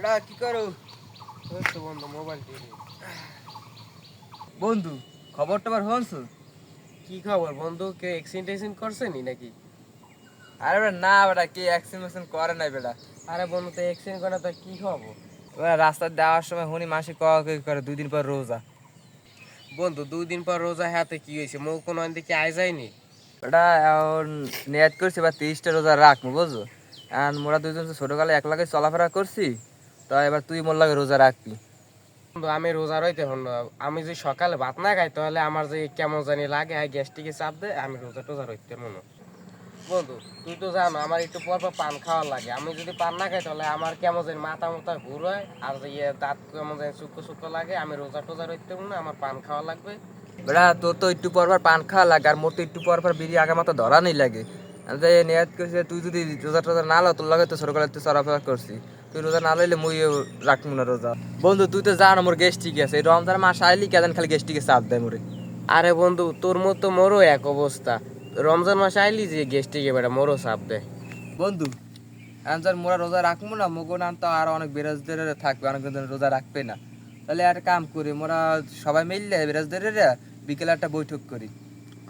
ওটা কি করো? বন্ধু মোবাইল বন্ধু খবর টবর হনছ কি খবর বন্ধু? কে এক্সিডেন্ট করছে নি নাকি? আরে বেটা না বেটা কি অ্যাক্সিডেন্ট করে নাই বেটা। আরে বন্ধু তো এক্সিডেন্ট করে তো কি খবর? ওরা রাস্তা দেওয়ার সময় হুনি মাসে কই করে দুই দিন পর রোজা। বন্ধু দুই দিন পর রোজা হাতে কি হয়েছে? মৌ কোনো দিকে আয় যায়নি? ওটা এখন নিয়াত করছি বা তিরিশটা রোজা রাখব বুঝছ? আর মোরা দুজন ছোটকালে এক লাগে চলাফেরা করছি। তো এবার তুই মোর লাগে রোজা রাখবি। আমি রোজা রইতে হন। আমি যদি সকালে ভাত না খাই তাহলে আমার যে কেমন জানি লাগে আর গ্যাস্ট্রিকে চাপ দেয় আমি রোজা টোজা রইতে মনে বন্ধু তুই তো জানো আমার একটু পর পর পান খাওয়ার লাগে। আমি যদি পান না খাই তাহলে আমার কেমন জানি মাথা মাথা ঘুরায় আর যে ইয়ে দাঁত কেমন জানি শুক্কো শুক্কো লাগে আমি রোজা টোজা রইতে মনে আমার পান খাওয়া লাগবে। বেটা তোর তো একটু পর পর পান খাওয়া লাগে আর মোর তো একটু পর পর বিড়ি আগা মতো ধরা নেই লাগে। আর যে নিয়াত করছে তুই যদি রোজা টোজা না লো তোর লাগে তো ছোটকালে তুই চলাফেরা করছি। তুই রোজা না লইলে মুই রাখব না রোজা। বন্ধু তুই তো জানো মোর গেস্টিক আছে রমজান মাস আইলি কেন খালি গেস্টিকে চাপ দেয় মোরে। আরে বন্ধু তোর মতো মোরও এক অবস্থা। রমজান মাস আইলি যে গেস্ট্রিকে বেটা মোরও চাপ দেয় বন্ধু আনসার মোরা রোজা রাখব না মগো নাম তো আর অনেক বেরাজদের থাকবে অনেক রোজা রাখবে না। তাহলে আর কাম করি মোরা সবাই মিললে বেরাজদের বিকেলে একটা বৈঠক করি।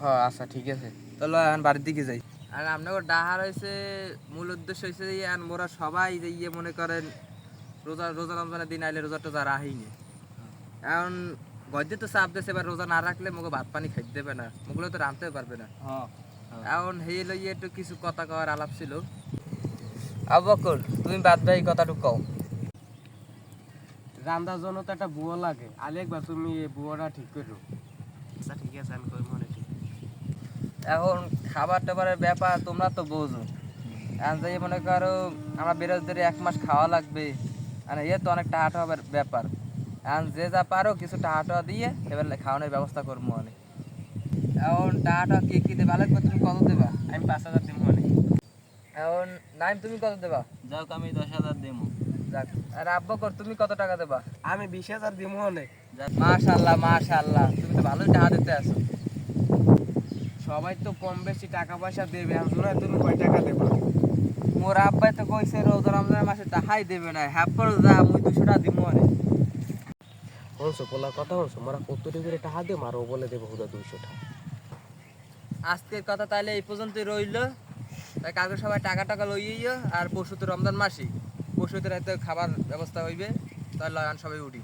হ্যাঁ আচ্ছা ঠিক আছে। তাহলে এখন বাড়ির দিকে যাই। আর আপনাকে ডাহার হয়েছে মূল উদ্দেশ্য হয়েছে যে এখন মোরা সবাই যে ইয়ে মনে করেন রোজা রোজা রমজানের দিন আইলে রোজা টোজা রাহিনি। এখন গদ্যে তো চাপ দিয়েছে এবার রোজা না রাখলে মুখে ভাত পানি খাইতে দেবে না মুখগুলো তো রাঁধতেও পারবে না। এখন হেই লইয়ে একটু কিছু কথা কওয়ার আলাপ ছিল। আবকর তুমি বাদ ভাই কথাটুকু কও। রান্দার জন্য তো একটা বুয়ো লাগে। আলে একবার তুমি এই বুয়োটা ঠিক করো। আচ্ছা ঠিক আছে আমি ঠিক এখন খাবার টাবারের ব্যাপার তোমরা তো বোঝো। এখন যে মনে করো আমরা বেরোজদের এক মাস খাওয়া লাগবে আর এ তো অনেক টাকা টাকার ব্যাপার। এখন যে যা পারো কিছু টাকা টাকা দিয়ে এবার খাওয়ানোর ব্যবস্থা করব অনেক এখন টাকা কি কি দেবা? লাগবে তুমি কত দেবা? আমি পাঁচ হাজার দিব মানে। এখন নাইম তুমি কত দেবা? যাও আমি দশ হাজার দিব। যাক আর আব্বকর তুমি কত টাকা দেবা? আমি বিশ হাজার দিব অনেক। মাশাল্লাহ মাশাল্লাহ তুমি তো ভালোই টাকা দিতে আছো। সবাই তো কম বেশি টাকা পয়সা দেবে আমি শোনা তুমি কয় টাকা দেবা। মোর আব্বাই তো কইছে রোজা রমজানের মাসে তাহাই দেবে না করে যা মুই দুশো টাকা দিব অনেক হনছো পোলার কথা হনছো মোরা কত করে টাকা আর ও বলে দেবো হুদা দুইশো টাকা আজকের কথা তাহলে এই পর্যন্তই রইল। তাই কালকে সবাই টাকা টাকা লইয়েইও আর পরশু তো রমজান মাসি পরশুতে রাতে খাবার ব্যবস্থা হইবে তাহলে লয়ান সবাই উঠি।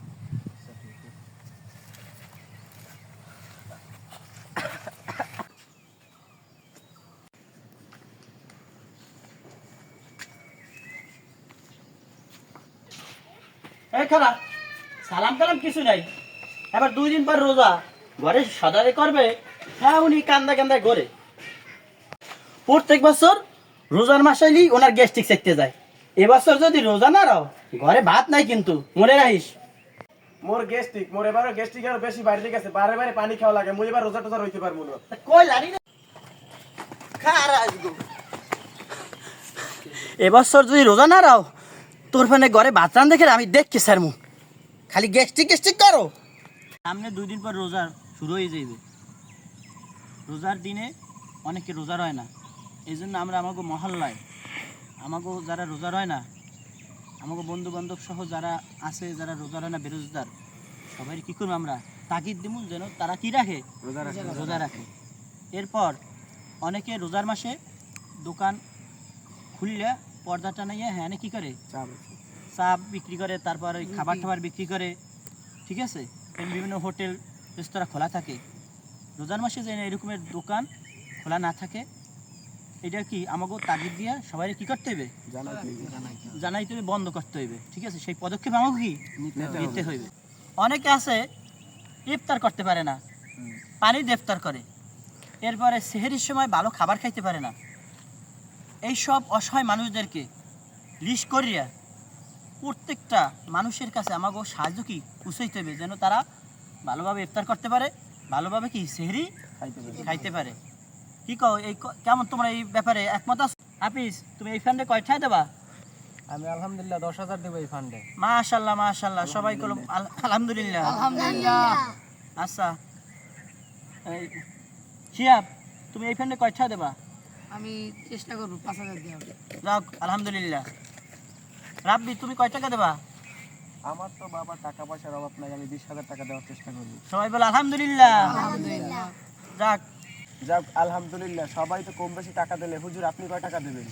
এই খালা সালাম কালাম কিছু নাই। এবার দুই দিন পর রোজা ঘরে সদাই করবে হ্যাঁ উনি কান্দা কান্দা করে প্রত্যেক বছর রোজার মাসাইলি ওনার গ্যাস্ট্রিক চেকতে যায়। এবছর যদি রোজা না রাও ঘরে ভাত নাই কিন্তু মনে রাখিস মোর গেস্টিক মোর এবারও গেস্টিক আরও বেশি বাড়তে গেছে বারে বারে পানি খাওয়া লাগে মুই এবার রোজা টোজা রইতে পারব না। কই লাড়ি না। খা আর আসব? এবছর যদি রোজা না রাও তোর ফোনে ঘরে ভাত রান দেখে আমি দেখছি স্যার মু। খালি গ্যাস্ট্রিক গ্যাস্ট্রিক করো। সামনে দুই দিন পর রোজা শুরু হয়ে যাইবে। রোজার দিনে অনেকে রোজা রয় না। এই জন্য আমরা আমাকে মহল্লায় আমাকে যারা রোজা রয় না আমাকে বন্ধু বান্ধব সহ যারা আছে যারা রোজা রয় না বেরোজগার সবাই কি করব আমরা? তাগিদ দিব যেন তারা কি রাখে? রোজা রাখে। রোজা রাখে। এরপর অনেকে রোজার মাসে দোকান খুললে পর্দা টানাইয়া হ্যাঁ কি করে? চা বিক্রি। করে তারপর ওই খাবার টাবার বিক্রি করে ঠিক আছে? বিভিন্ন হোটেল রেস্তোরাঁ খোলা থাকে। রোজার মাসে যেন এরকমের দোকান খোলা না থাকে এটা কি আমাকে তাগিদ দিয়ে সবাই কি করতে হবে? জানাইতে হবে। বন্ধ করতে হইবে ঠিক আছে? সেই পদক্ষেপ আমাকে কি? নিতে হইবে অনেকে আছে ইফতার করতে পারে না পানি দিয়ে ইফতার করে। এরপরে সেহেরির সময় ভালো খাবার খাইতে পারে না। এই সব অসহায় মানুষদেরকে লিস্ট করিয়া প্রত্যেকটা মানুষের কাছে আমাকে সাহায্য কি পুষাইতে হবে? যেন তারা ভালোভাবে ইফতার করতে পারে ভালোভাবে কি সেহরি খাইতে পারে। কি কও এই কেমন তোমরা এই ব্যাপারে একমত আছো? হাফিজ তুমি এই ফান্ডে কয় কয়টায় দেবা? আমি আলহামদুলিল্লাহ দশ হাজার দেবো এই ফান্ডে মাশাল্লাহ মাশাল্লাহ সবাই কল আলহামদুলিল্লাহ। আচ্ছা শিয়াব তুমি এই ফান্ডে কয় কয়টা দেবা? আমি চেষ্টা করব পাঁচ হাজার দেওয়ার। যাক আলহামদুলিল্লাহ। রাব্বি তুমি কয় টাকা দেবা? আমার তো বাবা টাকা পয়সার অভাব নাই আমি বিশ হাজার টাকা দেওয়ার চেষ্টা করব। সবাই বলে আলহামদুলিল্লাহ। যাক। যাক আলহামদুলিল্লাহ সবাই তো কম বেশি টাকা দিলে। হুজুর আপনি কয় টাকা দেবেন?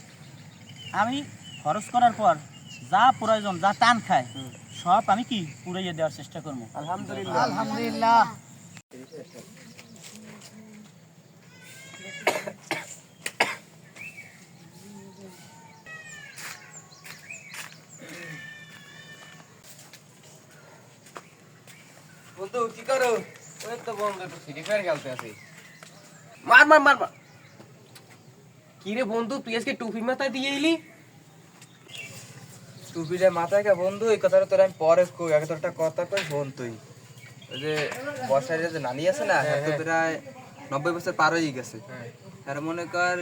আমি খরচ করার পর যা প্রয়োজন যা টান খায় সব আমি কি পুরাইয়ে দেওয়ার চেষ্টা করব? আলহামদুলিল্লাহ। আলহামদুলিল্লাহ। বন্ধু কি করো? ওই তো বন্ধু একটু ফ্রি ফায়ার খেলতে আছি। মার মার মার মার। কি রে বন্ধু তুই আজকে টুপি মাথায় দিয়ে এলি? টুপিটা মাথায় কে বন্ধু এই কথাটা তোর আমি পরে কই আগে তোর একটা কথা কই বোন তুই। ওই যে বর্ষার যে নানি আছে না হ্যাঁ তো প্রায় নব্বই বছর পার হয়ে গেছে। আর মনে কর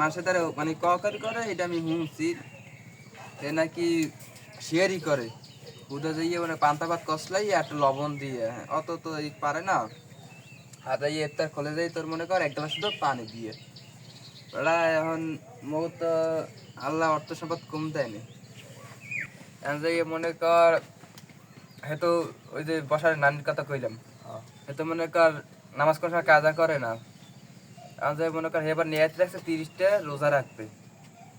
মানুষের দ্বারা মানে ককারি করে এটা আমি শুনছি সে নাকি শেয়ারই করে। উদা যাইয়ে মানে পান্তা ভাত কষলাই আর একটু লবণ দিয়ে হ্যাঁ, অত তো এই পারে না। আর এই ইফতার খোলে যাই তোর মনে কর এক গ্লাস শুধু পানি দিয়ে। ওরা এখন মৌ তো আল্লাহ অর্থ সম্পদ কম দেয়নি এখন যাই মনে কর হয়তো ওই যে বসার নানির কথা কইলাম হয়তো মনে কর নামাজ কোন সময় কাজা করে না। এখন যাই মনে কর এবার নিয়ে রাখছে তিরিশটা রোজা রাখবে।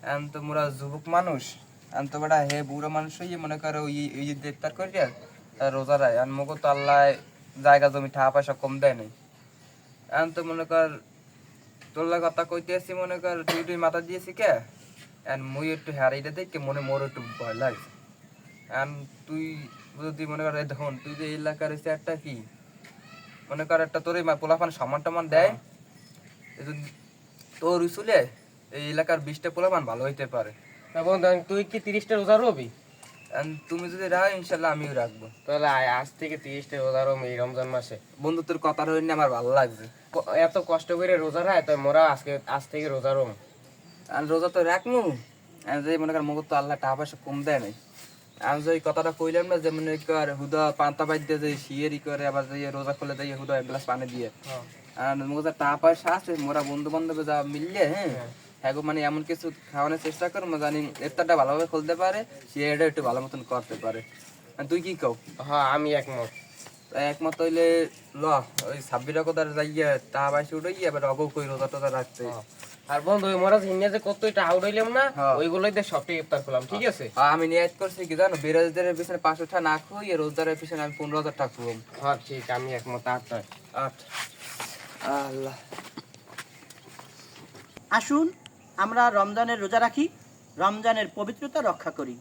এখন তো মোরা যুবক মানুষ এখন তো বেটা হে বুড়ো মানুষ হয়ে মনে কর ওই ইফতার করিয়া আর রোজা রায়। আর মগো তো আল্লাহ জায়গা জমি টাকা পয়সা কম দেয় নাই। এখন তো মনে কর তোল্লা কথা কইতে আসছি মনে কর তুই তুই মাথা দিয়েছি কে? আর মুই একটু হারাইটা দেখে মনে মোর একটু ভয় লাগছে। আর তুই যদি মনে কর দেখুন তুই যে এলাকার এসে একটা কি? মনে কর একটা তোর এই পোলাপান সমান টমান দেয়। যদি তোর উসুলে এই এলাকার বিশটা পোলাপান ভালো হইতে পারে। তা বন্ধু তুই কি তিরিশটা রোজা রবি? তুমি যদি রাখো ইনশাল্লাহ আমিও রাখব। তাহলে আজ থেকে তিরিশটা রোজা রম এই রমজান মাসে। বন্ধু তোর কথা রইনি আমার ভালো লাগছে। এত কষ্ট করে রোজা রায় তো মোরা আজকে আজ থেকে রোজা রম আর রোজা তো রাখমু। আর মনে কর তো আল্লাহ টাকা পয়সা কম দেয় নাই। আমি যে কথাটা কইলাম না যে মনে কর হুদা পান্তা দিয়ে যে শিয়েরি করে আবার যে রোজা খুলে দিয়ে হুদা এক গ্লাস পানি দিয়ে। আর মগর যা টাকা পয়সা আছে মোরা বন্ধু বান্ধব যা মিললে হ্যাঁ। হ্যাঁ গো, মানে এমন কিছু খাওয়ানোর চেষ্টা করব জানি ইফতারটা ভালোভাবে খুলতে পারে শিয়েটা একটু ভালো মতন করতে পারে। তুই কি কও? হ্যাঁ আমি একমত। একমত হইলে ল ওই ছাব্বিরা কোথায় যাইয়া টাকা পয়সা উঠে গিয়ে এবার অগৌ কই রোজা টোজা রাখতে। আর বন্ধু ওই মোরা হিন্নে যে কত এটা আউডাইলাম না হ্যাঁ। ওইগুলোই দিয়ে সবটি ইফতার করলাম ঠিক আছে? আর আমি নিয়ে করছি কি জানো বিরাজদারের পিছনে পাঁচশো টাকা না খুই রোজদারের পিছনে আমি পনেরো হাজার টাকা খুব হ্যাঁ ঠিক আমি একমত আটটা আট। আল্লাহ। আসুন আমরা রমজানের রোজা রাখি রমজানের পবিত্রতা রক্ষা করি।